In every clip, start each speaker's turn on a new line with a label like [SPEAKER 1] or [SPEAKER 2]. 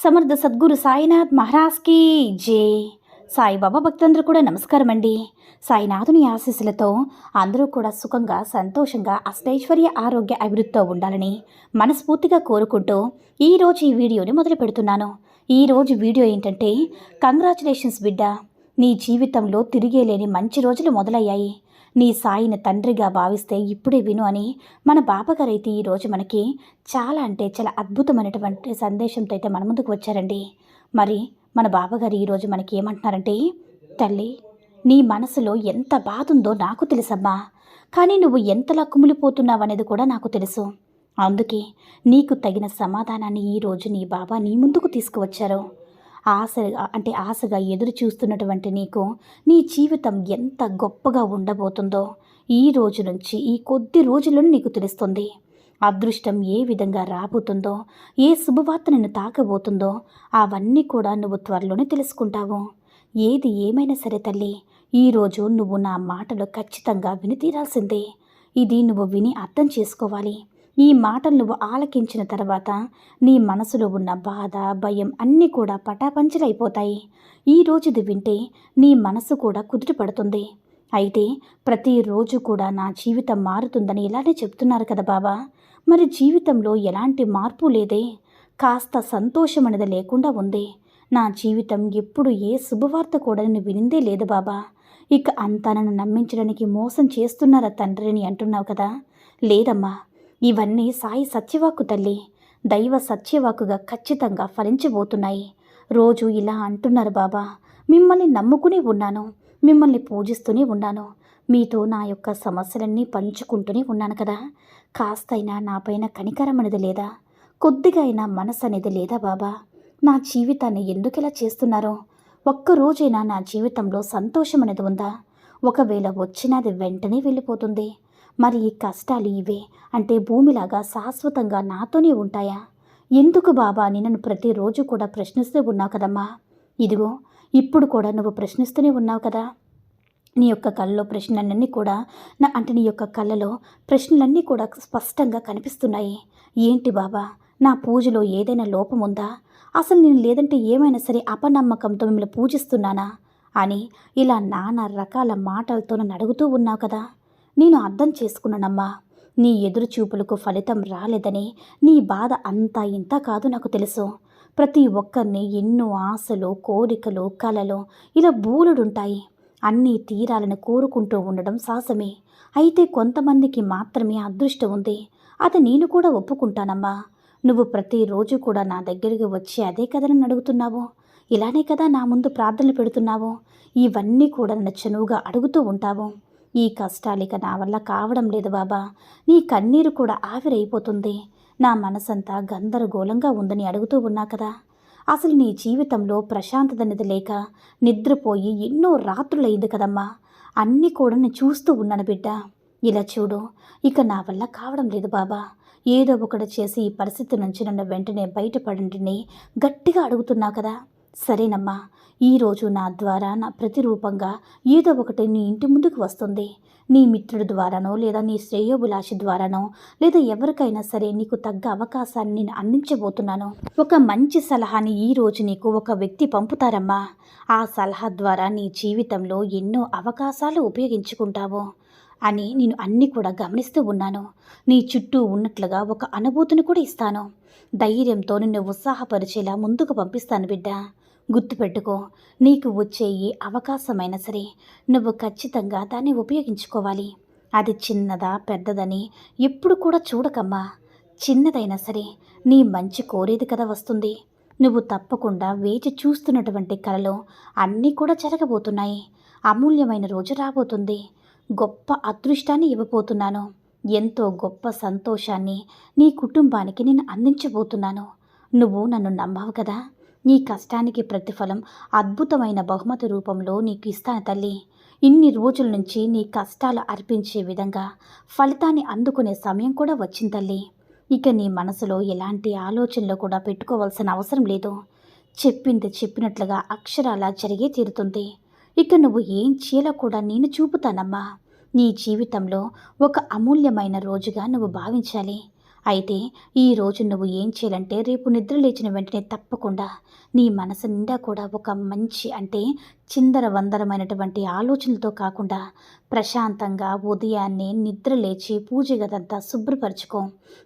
[SPEAKER 1] సమర్థ సద్గురు సాయినాథ్ మహారాజ్కి జే. సాయిబాబా భక్తులందరూ కూడా నమస్కారం అండి సాయినాథుని ఆశీస్సులతో అందరూ కూడా సుఖంగా సంతోషంగా అష్టైశ్వర్య ఆరోగ్య అభివృద్ధితో ఉండాలని మనస్ఫూర్తిగా కోరుకుంటూ ఈరోజు ఈ వీడియోని మొదలు పెడుతున్నాను. ఈరోజు వీడియో ఏంటంటే కంగ్రాచులేషన్స్ బిడ్డ నీ జీవితంలో తిరిగేలేని మంచి రోజులు మొదలయ్యాయి. నీ సాయిని తండ్రిగా భావిస్తే ఇప్పుడే విను అని మన బాబాగారు అయితే ఈరోజు మనకి చాలా అంటే చాలా అద్భుతమైనటువంటి సందేశంతో అయితే మన ముందుకు వచ్చారండి. మరి మన బాబాగారు ఈరోజు మనకి ఏమంటున్నారంటే తల్లి నీ మనసులో ఎంత బాధ ఉందో నాకు తెలుసమ్మా. కానీ నువ్వు ఎంతలా కుమిలిపోతున్నావనేది కూడా నాకు తెలుసు. అందుకే నీకు తగిన సమాధానాన్ని ఈరోజు నీ బాబా నీ ముందుకు తీసుకువచ్చారు. ఆశగా అంటే ఆశగా ఎదురు చూస్తున్నటువంటి నీకు నీ జీవితం ఎంత గొప్పగా ఉండబోతుందో ఈ రోజు నుంచి ఈ కొద్ది రోజులను నీకు తెలుస్తుంది. అదృష్టం ఏ విధంగా రాబోతుందో ఏ శుభవార్త నిన్ను తాకబోతుందో అవన్నీ కూడా నువ్వు త్వరలోనే తెలుసుకుంటావు. ఏది ఏమైనా సరే తల్లి ఈరోజు నువ్వు నా మాటలు ఖచ్చితంగా విని తీరాల్సిందే. ఇది నువ్వు విని అర్థం చేసుకోవాలి. ఈ మాటలు నువ్వు ఆలకించిన తర్వాత నీ మనసులో ఉన్న బాధ భయం అన్నీ కూడా పటాపంచలైపోతాయి. ఈ రోజుది వింటే నీ మనసు కూడా కుదుటపడుతుంది అయితే ప్రతిరోజు కూడా నా జీవితం మారుతుందని ఇలానే చెప్తున్నారు కదా బాబా మరి జీవితంలో ఎలాంటి మార్పు లేదే. కాస్త సంతోషం అనేది లేకుండా ఉంది. నా జీవితం ఎప్పుడు ఏ శుభవార్త కూడా నేను వినిందే లేదు బాబా ఇక అంతా నన్ను నమ్మించడానికి మోసం చేస్తున్నారా తండ్రిని అంటున్నావు కదా. లేదమ్మా ఇవన్నీ సాయి సత్యవాకు తల్లి. దైవ సత్యవాకుగా ఖచ్చితంగా ఫలించబోతున్నాయి. రోజు ఇలా అంటున్నారు బాబా. మిమ్మల్ని నమ్ముకుని ఉన్నాను. మిమ్మల్ని పూజిస్తూనే ఉన్నాను. మీతో నా యొక్క సమస్యలన్నీ పంచుకుంటూనే ఉన్నాను కదా. కాస్తైనా నాపైన కనికరం అనేది లేదా? కొద్దిగా అయినా మనసు అనేది లేదా బాబా? నా జీవితాన్ని ఎందుకు ఇలా చేస్తున్నారో? ఒక్కరోజైనా నా జీవితంలో సంతోషం అనేది ఉందా? ఒకవేళ వచ్చినది వెంటనే వెళ్ళిపోతుంది. మరి ఈ కష్టాలు ఇవే? అంటే భూమిలాగా శాశ్వతంగా నాతోనే ఉంటాయా? ఎందుకు బాబా అని నన్ను ప్రతిరోజు కూడా ప్రశ్నిస్తూ ఉన్నావు కదమ్మా? ఇదిగో ఇప్పుడు కూడా నువ్వు ప్రశ్నిస్తూనే ఉన్నావు కదా? నీ యొక్క కళ్ళలో ప్రశ్నలన్నీ కూడా నా అంటే నీ యొక్క కళ్ళలో ప్రశ్నలన్నీ కూడా స్పష్టంగా కనిపిస్తున్నాయి. ఏంటి బాబా? నా పూజలో ఏదైనా లోపం ఉందా? అసలు నేను లేదంటే ఏమైనా సరే అపనమ్మకంతో మిమ్మల్ని పూజిస్తున్నానా? అని ఇలా నానా రకాల మాటలతో నన్ను అడుగుతూ ఉన్నావు కదా? నేను అర్థం చేసుకున్నానమ్మా. నీ ఎదురు చూపులకు ఫలితం రాలేదని నీ బాధ అంతా ఇంత కాదు నాకు తెలుసు. ప్రతి ఒక్కరిని ఎన్నో ఆశలు కోరికలు కలలు ఇలా బూలుడుంటాయి. అన్నీ తీరాలను కోరుకుంటూ ఉండడం సాహసమే. అయితే కొంతమందికి మాత్రమే అదృష్టం ఉంది. అది నేను కూడా ఒప్పుకుంటానమ్మా. నువ్వు ప్రతిరోజు కూడా నా దగ్గరికి వచ్చి అదే కదా నన్ను అడుగుతున్నావు. ఇలానే కదా నా ముందు ప్రార్థనలు పెడుతున్నావు. ఇవన్నీ కూడా నన్ను చనువుగా అడుగుతూ ఉంటావు. ఈ కష్టాలు ఇక నా వల్ల కావడం లేదు బాబా. నీ కన్నీరు కూడా ఆవిరైపోతుంది. నా మనసంతా గందరగోళంగా ఉందని అడుగుతూ ఉన్నా కదా. అసలు నీ జీవితంలో ప్రశాంతత లేక నిద్రపోయి ఎన్నో రాత్రులైంది కదమ్మా. అన్నీ కూడా నేను చూస్తూ ఉన్నాను బిడ్డ. ఇలా చూడు ఇక నా వల్ల కావడం లేదు బాబా. ఏదో ఒకటి చేసి ఈ పరిస్థితి నుంచి నన్ను వెంటనే బయటపడండిని గట్టిగా అడుగుతున్నా కదా. సరేనమ్మా ఈరోజు నా ద్వారా నా ప్రతిరూపంగా ఏదో ఒకటి నీ ఇంటి ముందుకు వస్తుంది. నీ మిత్రుడి ద్వారానో లేదా నీ శ్రేయోభిలాషి ద్వారానో లేదా ఎవరికైనా సరే నీకు తగ్గ అవకాశాన్ని నేను అందించబోతున్నాను. ఒక మంచి సలహాని ఈ రోజు నీకు ఒక వ్యక్తి పంపుతారమ్మా. ఆ సలహా ద్వారా నీ జీవితంలో ఎన్నో అవకాశాలు ఉపయోగించుకుంటావు అని నేను అన్నీ కూడా గమనిస్తూ ఉన్నాను. నీ చుట్టూ ఉన్నట్లుగా ఒక అనుభూతిని కూడా ఇస్తాను. ధైర్యంతో నిన్ను ఉత్సాహపరిచేలా ముందుకు పంపిస్తాను బిడ్డ. గుర్తుపెట్టుకో నీకు వచ్చే ఏ అవకాశమైనా సరే నువ్వు ఖచ్చితంగా దాన్ని ఉపయోగించుకోవాలి. అది చిన్నదా పెద్దదని ఎప్పుడు కూడా చూడకమ్మా. చిన్నదైనా సరే నీ మంచి కోరేది కదా వస్తుంది. నువ్వు తప్పకుండా వేచి చూస్తున్నటువంటి కలలో అన్నీ కూడా జరగబోతున్నాయి. అమూల్యమైన రోజు రాబోతుంది. గొప్ప అదృష్టాన్ని ఇవ్వబోతున్నాను. ఎంతో గొప్ప సంతోషాన్ని నీ కుటుంబానికి నేను అందించబోతున్నాను. నువ్వు నన్ను నమ్మావు కదా? నీ కష్టానికి ప్రతిఫలం అద్భుతమైన బహుమతి రూపంలో నీకు ఇస్తాను తల్లి. ఇన్ని రోజుల నుంచి నీ కష్టాలు అర్పించే విధంగా ఫలితాన్ని అందుకునే సమయం కూడా వచ్చింది తల్లి. ఇక నీ మనసులో ఎలాంటి ఆలోచనలు కూడా పెట్టుకోవాల్సిన అవసరం లేదు. చెప్పింది చెప్పినట్లుగా అక్షరాల జరిగే తీరుతుంది. ఇక నువ్వు ఏం చేయాలో కూడా నేను చూపుతానమ్మా. నీ జీవితంలో ఒక అమూల్యమైన రోజుగా నువ్వు భావించాలి. అయితే ఈ రోజు నువ్వు ఏం చేయాలంటే రేపు నిద్ర లేచిన వెంటనే తప్పకుండా నీ మనసు నిండా కూడా ఒక మంచి అంటే చిందర వందరమైనటువంటి ఆలోచనలతో కాకుండా ప్రశాంతంగా ఉదయాన్నే నిద్ర లేచి పూజ గదంతా శుభ్రపరచుకో.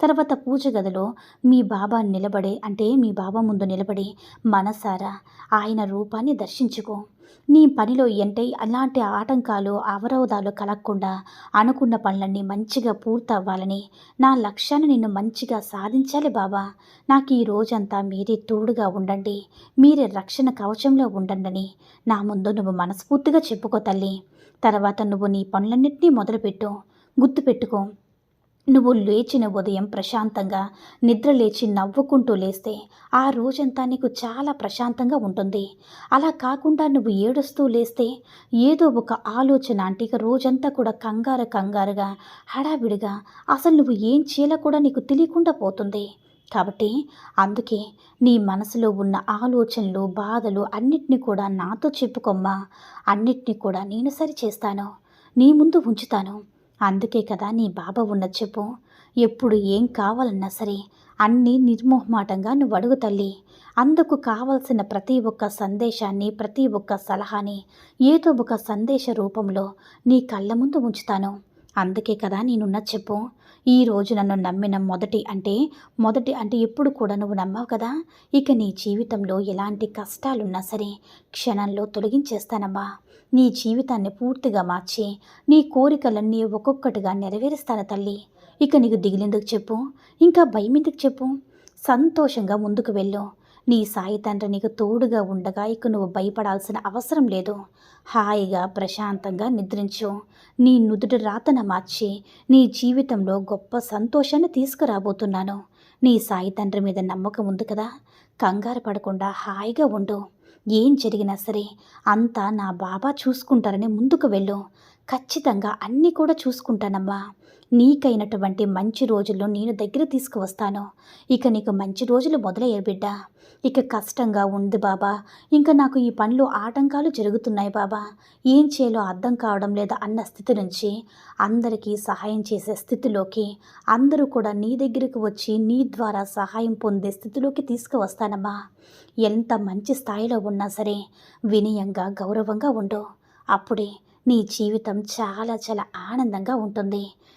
[SPEAKER 1] తర్వాత పూజ గదిలో మీ బాబా నిలబడి అంటే మీ బాబా ముందు నిలబడి మనసారా ఆయన రూపాన్ని దర్శించుకో. నీ పనిలో అంటే అలాంటి ఆటంకాలు అవరోధాలు కలగకుండా అనుకున్న పనులన్నీ మంచిగా పూర్తవ్వాలని నా లక్ష్యాన్ని నిన్ను మంచిగా సాధించాలి బాబా. నాకు ఈ రోజంతా మీరే తోడుగా ఉండండి మీరే రక్షణ కవచంలో ఉండండి నా ముందు నువ్వు మనస్ఫూర్తిగా చెప్పుకో తల్లి. తర్వాత నువ్వు నీ పనులన్నింటినీ మొదలుపెట్టు గుర్తుపెట్టుకో. నువ్వు లేచిన ఉదయం ప్రశాంతంగా నిద్ర లేచి నవ్వుకుంటూ లేస్తే ఆ రోజంతా నీకు చాలా ప్రశాంతంగా ఉంటుంది. అలా కాకుండా నువ్వు ఏడుస్తూ లేస్తే ఏదో ఒక ఆలోచన అంటే ఇక రోజంతా కూడా కంగారు కంగారుగా హడావిడిగా అసలు నువ్వు ఏం చేయాలో కూడా నీకు తెలియకుండా పోతుంది. కాబట్టి అందుకే నీ మనసులో ఉన్న ఆలోచనలు బాధలు అన్నిటినీ కూడా నాతో చెప్పుకోమ్మా. అన్నిటినీ కూడా నేను సరి చేస్తాను నీ ముందు ఉంచుతాను. అందుకే కదా నీ బాబా ఉన్న చెప్పు. ఎప్పుడు ఏం కావాలన్నా సరే అన్నీ నిర్మోహమాటంగా నువ్వు అడుగు తల్లి. అందుకు కావలసిన ప్రతి ఒక్క సందేశాన్ని ప్రతి ఒక్క సలహాని ఏదో ఒక సందేశ రూపంలో నీ కళ్ళ ముందు ఉంచుతాను. అందుకే కదా నేనున్న చెప్పు. ఈ రోజు నన్ను నమ్మిన మొదటి అంటే మొదటి అంటే ఎప్పుడు కూడా నువ్వు నమ్మావు కదా? ఇక నీ జీవితంలో ఎలాంటి కష్టాలున్నా సరే క్షణంలో తొలగించేస్తానమ్మా. నీ జీవితాన్ని పూర్తిగా మార్చి నీ కోరికలన్నీ ఒక్కొక్కటిగా నెరవేరుస్తాను తల్లి. ఇక నీకు దిగిలేందుకు చెప్పు. ఇంకా భయం ఎందుకు చెప్పు? సంతోషంగా ముందుకు వెళ్ళు. నీ సాయి తండ్రి నీకు తోడుగా ఉండగా ఇక నువ్వు భయపడాల్సిన అవసరం లేదు. హాయిగా ప్రశాంతంగా నిద్రించు. నీ నుదుటి రాతన మార్చి నీ జీవితంలో గొప్ప సంతోషాన్ని తీసుకురాబోతున్నాను. నీ సాయి తండ్రి మీద నమ్మకం ఉంది కదా? కంగారు పడకుండా హాయిగా ఉండు. ఏం జరిగినా సరే అంతా నా బాబా చూసుకుంటారని ముందుకు వెళ్ళు. ఖచ్చితంగా అన్నీ కూడా చూసుకుంటానమ్మా. నీకైనటువంటి మంచి రోజుల్లో నేను దగ్గర తీసుకువస్తాను. ఇక నీకు మంచి రోజులు మొదలయ్యే బిడ్డ. ఇక కష్టంగా ఉంది బాబా. ఇంకా నాకు ఈ పనులు ఆటంకాలు జరుగుతున్నాయి బాబా. ఏం చేయాలో అర్థం కావడం లేదా అన్న స్థితి నుంచి అందరికీ సహాయం చేసే స్థితిలోకి అందరూ కూడా నీ దగ్గరికి వచ్చి నీ ద్వారా సహాయం పొందే స్థితిలోకి తీసుకువస్తానమ్మా. ఎంత మంచి స్థాయిలో ఉన్నా సరే వినయంగా గౌరవంగా ఉండు. అప్పుడే నీ జీవితం చాలా చాలా ఆనందంగా ఉంటుంది.